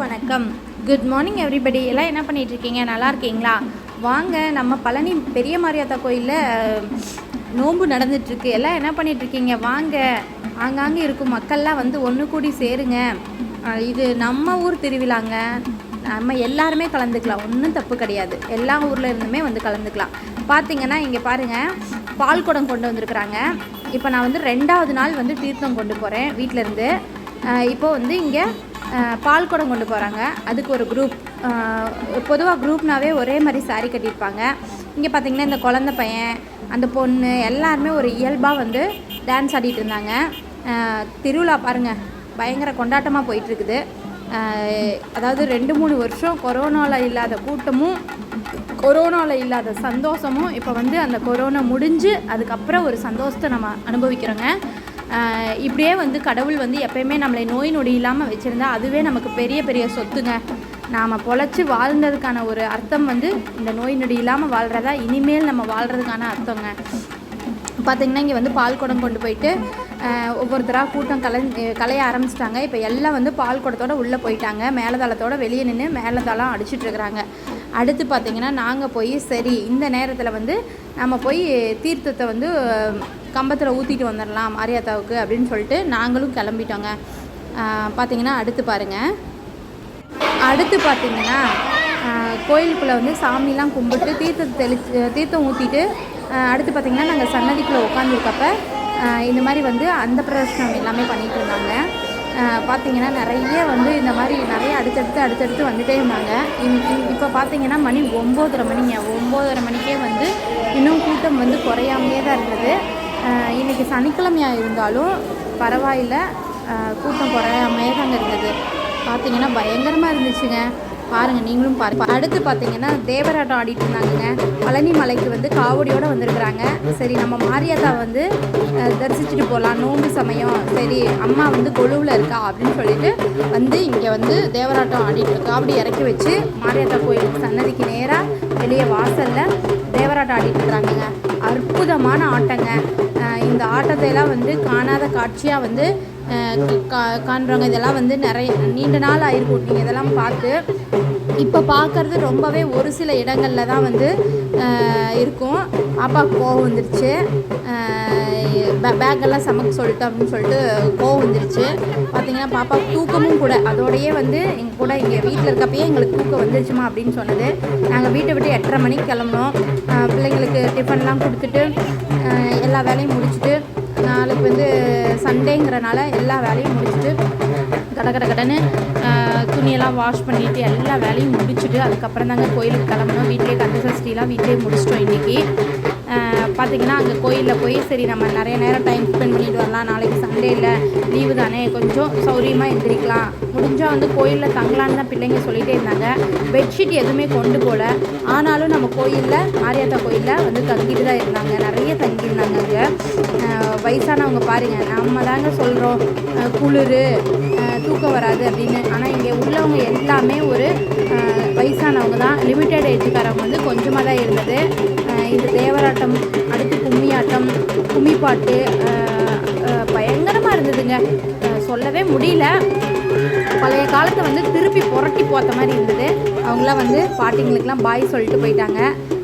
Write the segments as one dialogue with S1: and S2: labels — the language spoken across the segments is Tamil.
S1: வணக்கம். குட் மார்னிங் எவ்ரிபடி எல்லாம் என்ன பண்ணிட்டு இருக்கீங்க நல்லா இருக்கீங்களா? வாங்க நம்ம பழனி பெரிய மாரியாத்தா கோயிலில் நோன்பு நடந்துகிட்ருக்கு எல்லாம் என்ன பண்ணிட்டு இருக்கீங்க வாங்க. ஆங்காங்கே இருக்கும் மக்கள்லாம் வந்து ஒன்று கூடி சேருங்க. இது நம்ம ஊர் திருவிழாங்க. நம்ம எல்லாருமே கலந்துக்கலாம். ஒன்றும் தப்பு கிடையாது. எல்லா ஊரில் இருந்துமே வந்து கலந்துக்கலாம். பார்த்தீங்கன்னா இங்கே பாருங்கள் பால் குடம் கொண்டு வந்திருக்கிறாங்க. இப்போ நான் வந்து ரெண்டாவது நாள் வந்து தீர்த்தம் கொண்டு போகிறேன் வீட்டிலேருந்து இப்போ வந்து இங்கே பால் குடம் கொண்டு போகிறாங்க அதுக்கு ஒரு குரூப் பொதுவாக குரூப்னாவே ஒரே மாதிரி சாரி கட்டியிருப்பாங்க. இங்கே பார்த்தீங்கன்னா இந்த குழந்த பையன் அந்த பொண்ணு எல்லாருமே ஒரு இயல்பாக வந்து டான்ஸ் ஆடிட்டு இருந்தாங்க. திருவிழா பாருங்கள் பயங்கர கொண்டாட்டமாக போயிட்டுருக்குது. அதாவது ரெண்டு மூணு வருஷம் கொரோனாவில் இல்லாத கூட்டமும் கொரோனாவில் இல்லாத சந்தோஷமும் இப்போ வந்து அந்த கொரோனா முடிஞ்சு அதுக்கப்புறம் ஒரு சந்தோஷத்தை நம்ம அனுபவிக்கிறோங்க. இப்படியே வந்து கடவுள் வந்து எப்பயுமே நம்மளை நோய் நொடி இல்லாமல் வச்சுருந்தா அதுவே நமக்கு பெரிய பெரிய சொத்துங்க. நாம் பொழைச்சி வாழ்ந்ததுக்கான ஒரு அர்த்தம் வந்து இந்த நோய் நொடி இல்லாமல் வாழ்கிறதா இனிமேல் நம்ம வாழ்கிறதுக்கான அர்த்தங்க. பார்த்திங்கன்னா இங்கே வந்து பால் குடம் கொண்டு போயிட்டு ஒவ்வொருத்தராக கூட்டம் கலை கலைய ஆரம்பிச்சிட்டாங்க. இப்போ எல்லாம் வந்து பால் குடத்தோடு உள்ளே போயிட்டாங்க. மேலதாளத்தோடு வெளியே நின்று மேலதளம் அடிச்சிட்டு இருக்கிறாங்க. அடுத்து பார்த்திங்கன்னா நாங்கள் போய் சரி இந்த நேரத்தில் வந்து நம்ம போய் தீர்த்தத்தை வந்து கம்பத்தில் ஊற்றிட்டு வந்துடலாம் மாரியாத்தாவுக்கு அப்படின்னு சொல்லிட்டு நாங்களும் கிளம்பிட்டோங்க. பார்த்திங்கன்னா அடுத்து பாருங்கள் அடுத்து பார்த்தீங்கன்னா கோயிலுக்குள்ளே வந்து சாமிலாம் கும்பிட்டு தீர்த்தத்தை தெளிச்சு தீர்த்தம் ஊற்றிட்டு அடுத்து பார்த்திங்கன்னா நாங்கள் சன்னதிக்குள்ளே உட்காந்துருக்கப்ப இந்த மாதிரி வந்து அந்த பிரதர்ஷனம் எல்லாமே பண்ணிகிட்டு இருந்தாங்க. பார்த்தீங்கன்னா நிறைய வந்து இந்த மாதிரி நிறைய அடுத்தடுத்து அடுத்தடுத்து வந்துட்டே இருந்தாங்க. இப்போ பார்த்தீங்கன்னா மணி ஒம்போதரை மணிங்க. ஒம்போதரை மணிக்கே வந்து இன்னும் கூட்டம் வந்து குறையாமையே தான் இருந்தது. இன்றைக்கி சனிக்கிழமையாக இருந்தாலும் பரவாயில்ல. கூட்டம் குறையாமையே தாங்க இருந்தது. பார்த்தீங்கன்னா பயங்கரமாக இருந்துச்சுங்க. பாருங்கள் நீங்களும் பாருங்க. அடுத்து பார்த்தீங்கன்னா தேவராட்டம் ஆடிட்டு இருந்தாங்கங்க. பழனி மலைக்கு வந்து காவடியோடு வந்திருக்கிறாங்க. சரி நம்ம மாரியாத்தா வந்து தரிசிச்சுட்டு போகலாம் நோம்பு சமயம். சரி அம்மா வந்து கொழுவில் இருக்கா அப்படின்னு சொல்லிட்டு வந்து இங்கே வந்து தேவராட்டம் ஆடிட்டு காவடி இறக்கி வச்சு மாரியாத்தா கோயிலுக்கு சன்னதிக்கு நேராக வெளியே வாசலில் தேவராட்டம் ஆடிட்டு இருக்கிறாங்கங்க. அற்புதமான ஆட்டங்க. இந்த ஆட்டத்தை எல்லாம் வந்து காணாத காட்சியாக வந்து கா காண்றவங்க இதெல்லாம் வந்து நிறைய நீண்ட நாள் ஆயிருக்கும். நீங்கள் இதெல்லாம் பார்த்து இப்போ பார்க்குறது ரொம்பவே ஒரு சில இடங்களில் தான் வந்து இருக்கும். பாப்பாவுக்கு கோவம் வந்துருச்சு. பேக்கெல்லாம் சமைக்க சொல்லிட்டு அப்படின்னு சொல்லிட்டு கோவம் வந்துருச்சு. பார்த்தீங்கன்னா பாப்பாவுக்கு தூக்கமும் கூட அதோடையே வந்து எங்கள் கூட இங்கே வீட்டில் இருக்கப்பயே எங்களுக்கு தூக்கம் வந்துருச்சுமா அப்படின்னு சொன்னது. நாங்கள் வீட்டை விட்டு எட்டரை மணிக்கு கிளம்புனோம். பிள்ளைங்களுக்கு டிஃபன்லாம் கொடுத்துட்டு எல்லா வேலையும் முடிச்சுட்டு நாளைக்கு வந்து சண்டேங்கிறனால எல்லா வேலையும் முடிச்சுட்டு கட கட கடன்னு துணியெல்லாம் வாஷ் பண்ணிவிட்டு எல்லா வேலையும் முடிச்சுட்டு அதுக்கப்புறம் தாங்க கோயிலுக்கு கிளம்பணும். வீட்டிலேயே கந்தசஷ்டிலாம் வீட்டிலேயே முடிச்சிட்டோம் இன்றைக்கி பார்த்திங்கன்னா அங்கே கோயிலில் போய் சரி நம்ம நிறைய நேரம் டைம் ஸ்பெண்ட் பண்ணிட்டு வரலாம். நாளைக்கு சண்டே இல்லை லீவு தானே. கொஞ்சம் சௌரியமாக எந்திரிக்கலாம். முடிஞ்சால் வந்து கோயிலில் தங்கலான்னு தான் பிள்ளைங்க சொல்லிகிட்டே இருந்தாங்க. பெட்ஷீட் எதுவுமே கொண்டு போகல ஆனாலும் நம்ம கோயிலில் மாரியாத்தா கோயிலில் வந்து தங்கிட்டு தான் இருந்தாங்க. நிறைய தங்கியிருந்தாங்க அங்கே. வயசானவங்க பாருங்கள் நம்ம தாங்க சொல்கிறோம் குளிர் தூக்கம் வராது அப்படின்னு. ஆனால் இங்கே உள்ளவங்க எல்லாமே ஒரு வயசானவங்க தான். லிமிட்டட் ஏஜுக்காரவங்க வந்து கொஞ்சமாக தான் இருந்தது. இந்த தேவராட்டம் அடுத்து கும்மியாட்டம் கும்மிப்பாட்டு பயங்கரமாக இருந்ததுங்க. சொல்லவே முடியல. பழைய காலத்தை வந்து திருப்பி புரட்டி போத்த மாதிரி இருந்தது. அவங்களாம் வந்து பாட்டிங்களுக்கெலாம் பாய் சொல்லிட்டு போயிட்டாங்க.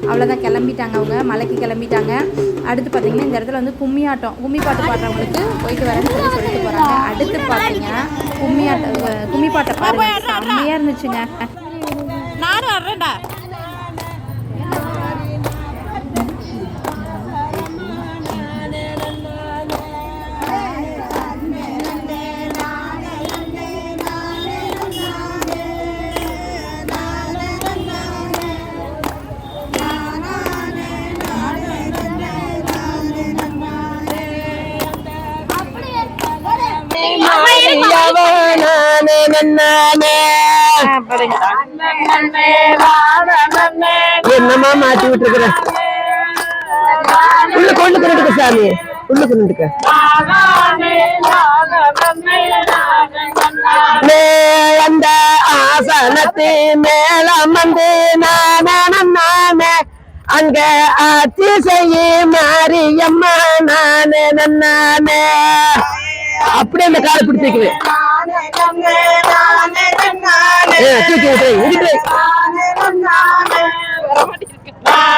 S1: அவ்வளோதான் கிளம்பிட்டாங்க அவங்க. மலைக்கு கிளம்பிட்டாங்க. அடுத்து பார்த்தீங்கன்னா இந்த இடத்துல வந்து கும்மியாட்டம் கும்மி பாட்டு பாடுறவங்களுக்கு போயிட்டு வரேன்னு சொல்லி சொல்லிட்டு போகிறாங்க அடுத்து பார்த்தீங்கன்னா கும்மியாட்டம் ஆட்டம் கும்மி பாட்டை பாருங்க. செம்மையாக இருந்துச்சுங்க.
S2: ঠান্ডা
S3: என்னமா மாத்தி விட்டுருக்குற? உள்ள கொண்டு கொண்டுக்க சாமி. உள்ள கொண்டுக்க. அந்த ஆசனத்து மேல வந்து நானும் நானே அங்க ஆட்சி செய்ய மாரியம்மா நானே நன்னானே அப்படியே அந்த காலை பிடிச்சிக்கிறேன்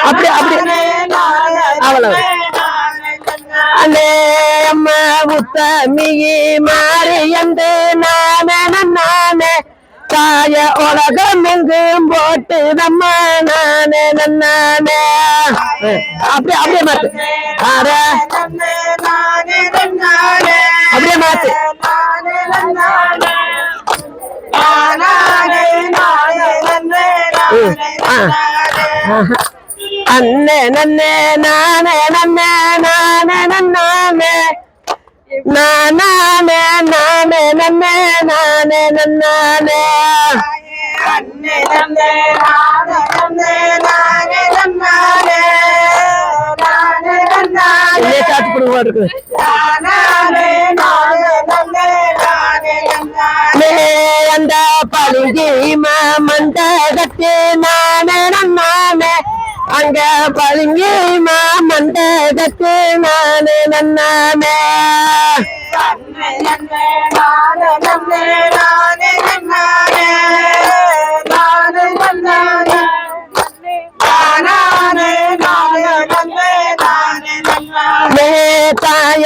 S3: அப்படி அப்படி. அவ்வளவு. அண்ணே அம்மா முத்தமிகி மாறி என்று நானே நானே தாய உலகம் எங்கும் போட்டு நம்ம நானே நானே அப்படியே அப்படியே மாத்து. ஆற. அப்படியே மாத்து. ம், ஆ. ஆஹா. நன்னே நானே நன்னே நானே நன்னானே நானே நானே நன்னே நானே நன்னானே இல்லையே காத்து போடுவா இருக்குது மே அந்த பழுங்கி மண்டகத்து நானே நன்னானே. அங்க பழுங்கி மண்டகத்து நானே நன்னானே.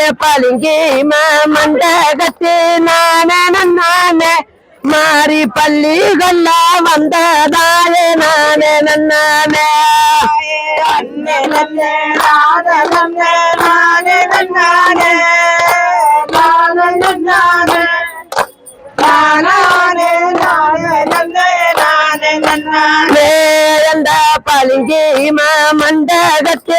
S3: தாய பழுங்கி மண்டகத்து நானே நன்னானே. மாறி பள்ளிகள்ல வந்ததாயே நானே நன்னானே. மே அந்த பழுங்கி மண்டகத்து நானே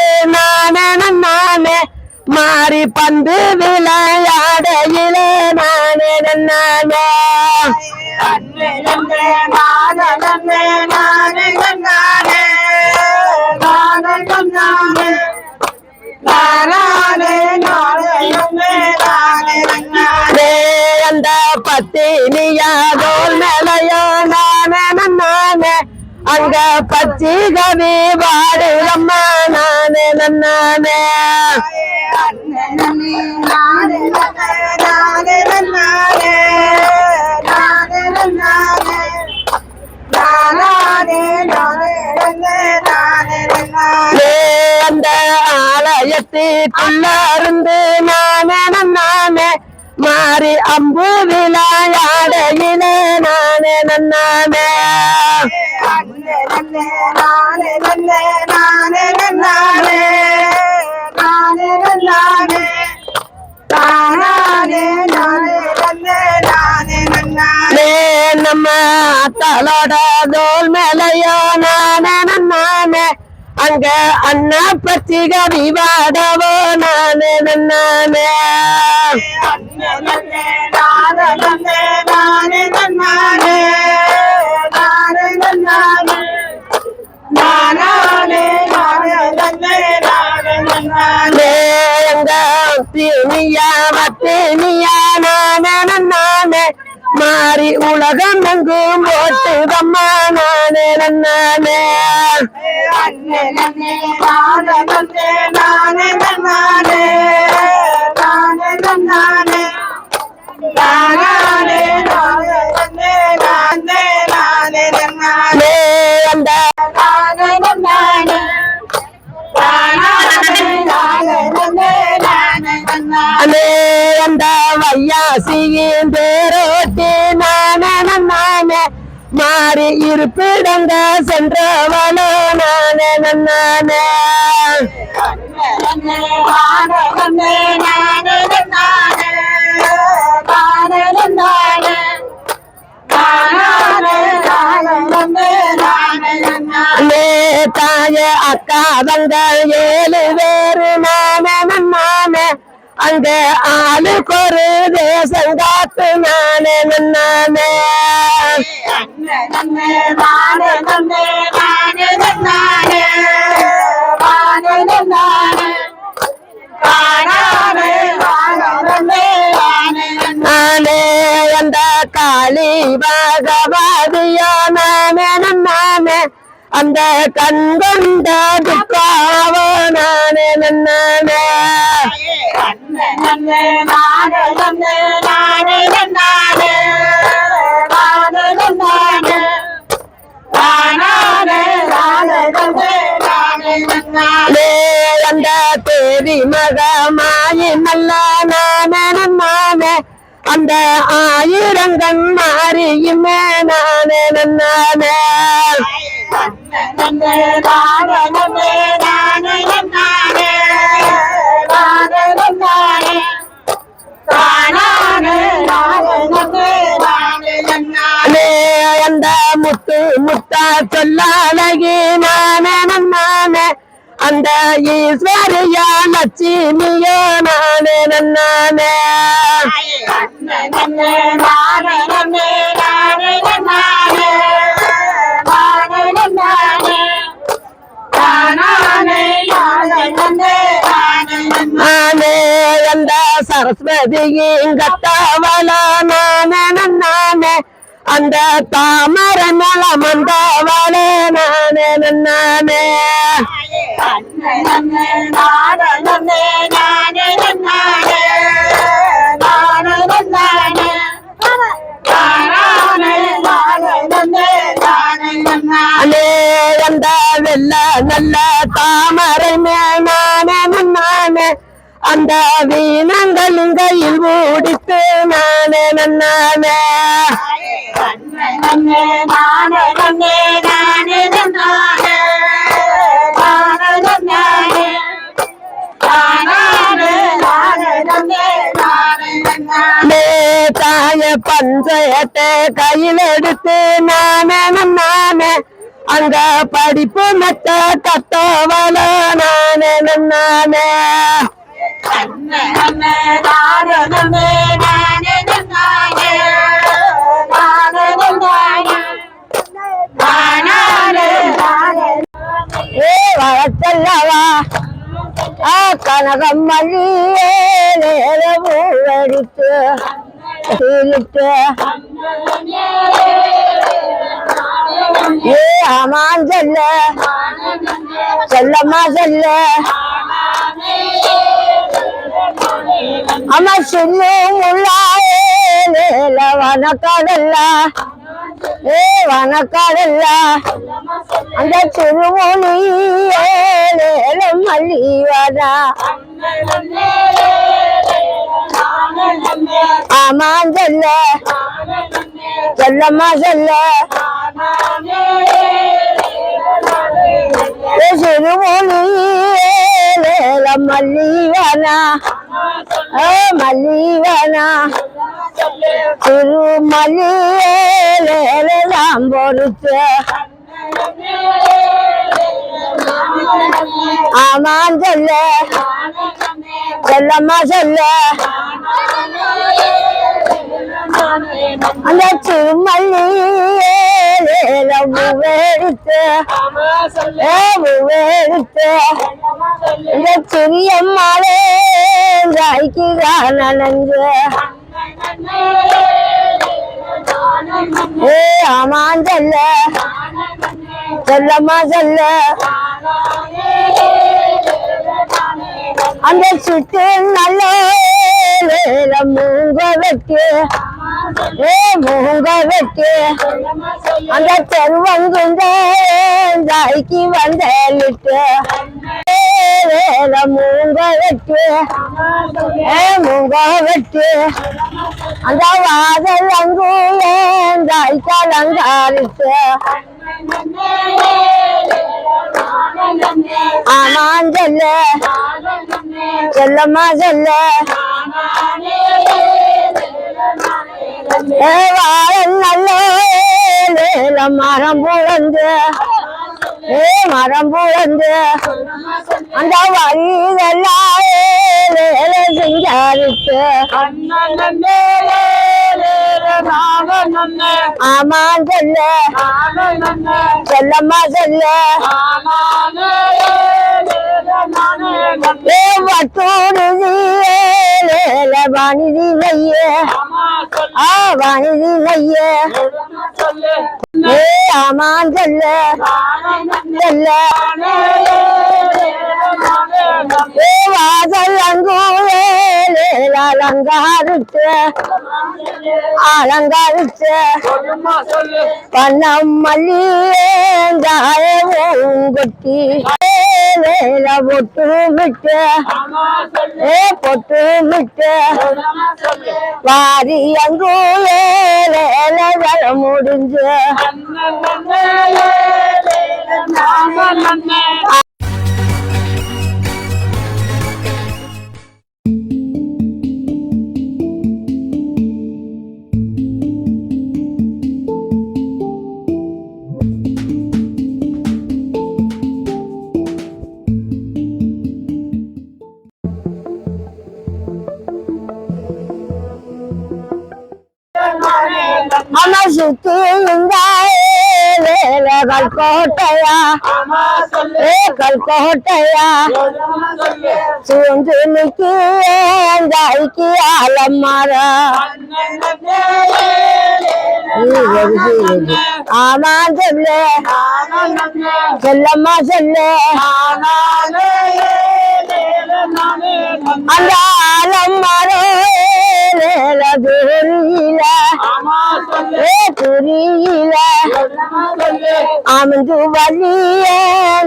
S3: மாறி பந்து விளையாடையிலே நானே நன்னானே அந்த பத்தினியா தோல் மேலையோ நானே நானே அங்க பச்சி கவி வாடுதம்மா ஆலயத்துக்குள்ள இருந்து நானே நன்னானே. மாறி அம்பு விளையாடையிலே நானே நன்னானே. மே நம்ம தலோட தோல் மேலையோ? நானே அங்க அண்ணா பச்சிக விவாடவோ நானே நன்னானே எங்க தீனியா வத்தீனியா மாறி உலகம் எங்கும் போட்டுதம்மா நானே நன்னானே மே அந்த அண்ணே அந்த வையாசியின் பேரோட்டி நானே நன்னானே மாறி இருப்பிடங்க சென்றவளோ நானே அண்ணே தாய அக்கா தங்கள் ஏழு பேரு நானே நன்னானே அந்த ஆளுக்கு ஒரு தேசம் காத்து நானே நன்னானே நானே அந்த காளி பகவதியோ நானே நன்னானே அந்த கண் கொண்ட துக்காவோ நானே நன்னானே
S4: லே அந்த தேவி மகமாயி நல்ல நானே அந்த ஆயிரங்கண் மாறியுமே நானே நானே முத்து முத்தா சொல்லாலகி நானே நானே அந்த ஈஸ்வரியா லட்சுமியோ நானே நன்னானே. நானே அந்த சரஸ்வதியின் கத்தவள நானே நன்னானே. அந்த தாமர நலம் வந்தவளே நானே. நானே அந்த வெள்ள நல்ல அந்த வீணங்களின் கையில் ஓடித்து நானே நானே லே தாய பஞ்சயத்தை கையில் எடுத்து நானே நானே அங்க படிப்பு மெத்த கத்தவள நானே நானே ஏ வளர்த்தல்லவா? ஆ கனகம் மல்லியே பூவடித்து தீலிட்டு. ஏ ஆமான் சொல்ல சொல்லம்மா சொல்ல. அமர் சொல்லு முள்ளாயே வனக்காடல்ல. ஏ வனக்காடல்ல. அந்த திருமொழி ஏழேலம் மல்லிவாடா. ஆமான் சொல்ல. சொல்லம்மா சொல்ல. மல்லிவானா ஏ மல்லிவானா திருமலியேலாம் பொறுத்து ஆமான் சொல்ல. செல்லம்மா சொல்ல. அந்த திருமல்லியேலம் வேடித்து இந்த சிறியம்மாவே தாய்க்குதான் நனஞ்சு ஏ ஆமான் சொல்ல. செல்லம்மா செல்ல. அந்த சுட்டு நல்ல மூங்க வெட்டு ஏ மூங்க வெட்டு அந்த தெருவங்குந்த தாய்க்கு வந்தலிட்டு மூங்க வெட்டு மூங்க வெட்டு அந்த வாதல் அங்கு தாய்க்கால் அங்காரிட்டு ஆமான் சொல்ல சொல்லம்மா சொல்ல ஏ நல்ல மரம் புழந்து ஏ மரம் புழந்து அந்த வழியெல்லாம் செஞ்சாரிட்டு ஆமான் சொல்ல சொல்லம்மா சொல்ல. ஏ வட்டூடு வாணிதி வையே. ஆ வாணிதி வையே. ஏ ஆமான் சொல்ல. சொல்ல. ஏ வாசல் அங்கூலே அலங்காரிச்சு அலங்காரிச்சு பண்ணம் மல்லியேந்தாயும் கொட்டி. வேல பொட்டு விட்டு ஏ பொட்டு விட்டு. வாரி அங்கூலே முடிஞ்சு. அம்மா சுத்தி இந்த வேலைகள் கோட்டையா ஏ கல்கோட்டையா? சூழ்ந்து நிக்கி ஐக்கி ஆலம்மாரா? ஆமா சொல்லு. செல்லம்மா சொல்லு. அந்த ஆலம்மாரே துரியில. ஏ துரியில அமர்ந்து வலியே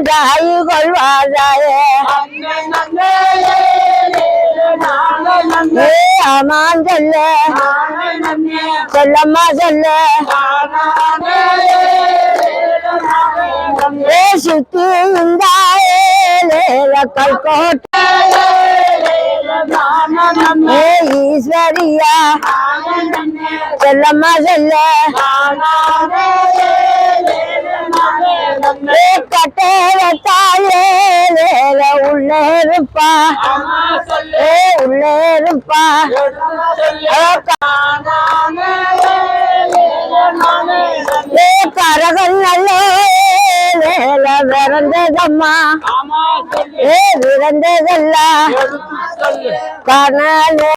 S4: தாய் கொள்வாராயே. ஏ ஆமான் சொல்லு செல்லம்மா சொல்லு. ஏ சுத்தி இந்த கல்கோட்டை ஏ ஈஸ்வரியா செல்லம்மா சொல்ல. ஏ கட்டேரத்தாலே வேல உள்ளே இருப்பா. ஏ உள்ளே இருப்பா. விறந்ததம்மா ஏ விறந்ததல்ல காணாலே